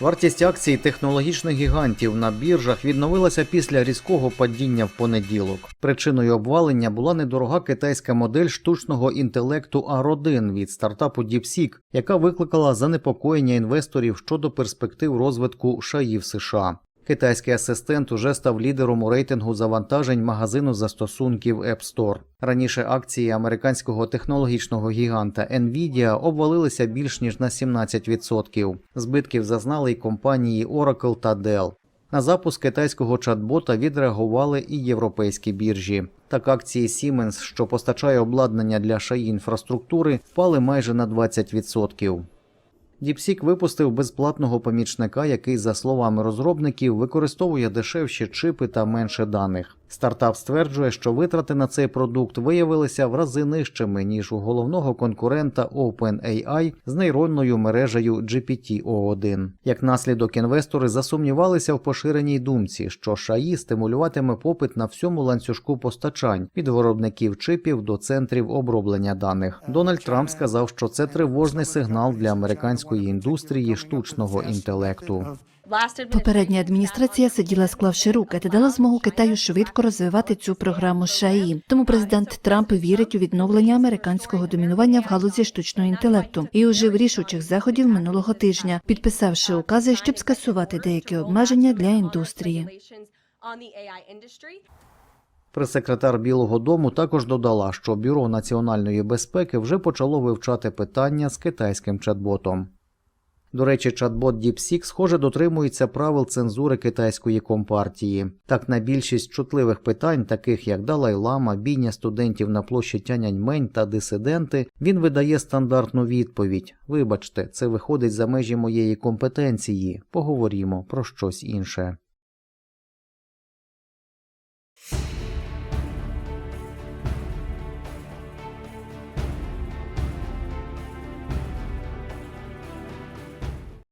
Вартість акцій технологічних гігантів на біржах відновилася після різкого падіння в понеділок. Причиною обвалення була недорога китайська модель штучного інтелекту R1 від стартапу DeepSeek, яка викликала занепокоєння інвесторів щодо перспектив розвитку шаїв США. Китайський асистент уже став лідером у рейтингу завантажень магазину застосунків App Store. Раніше акції американського технологічного гіганта Nvidia обвалилися більш ніж на 17%. Збитків зазнали й компанії Oracle та Dell. На запуск китайського чат-бота відреагували і європейські біржі. Так акції Siemens, що постачає обладнання для шаї інфраструктури, впали майже на 20%. DeepSeek випустив безплатного помічника, який, за словами розробників, використовує дешевші чипи та менше даних. Стартап стверджує, що витрати на цей продукт виявилися в рази нижчими ніж у головного конкурента OpenAI з нейронною мережею GPT-O1. Як наслідок, інвестори засумнівалися в поширеній думці, що шаї стимулюватиме попит на всьому ланцюжку постачань від виробників чипів до центрів оброблення даних. Дональд Трамп сказав, що це тривожний сигнал для американської індустрії штучного інтелекту. Попередня адміністрація сиділа склавши руки та дала змогу Китаю швидко розвивати цю програму ШАІ. Тому президент Трамп вірить у відновлення американського домінування в галузі штучного інтелекту і ужив рішучих заходів минулого тижня, підписавши укази, щоб скасувати деякі обмеження для індустрії. Прес-секретар Білого Дому також додала, що Бюро національної безпеки вже почало вивчати питання з китайським чат-ботом. До речі, чат-бот DeepSeek, схоже, дотримується правил цензури китайської компартії. Так, на більшість чутливих питань, таких як Далай-Лама, бійня студентів на площі Тяньаньмень та дисиденти, він видає стандартну відповідь: Вибачте, це виходить за межі моєї компетенції. Поговоримо про щось інше.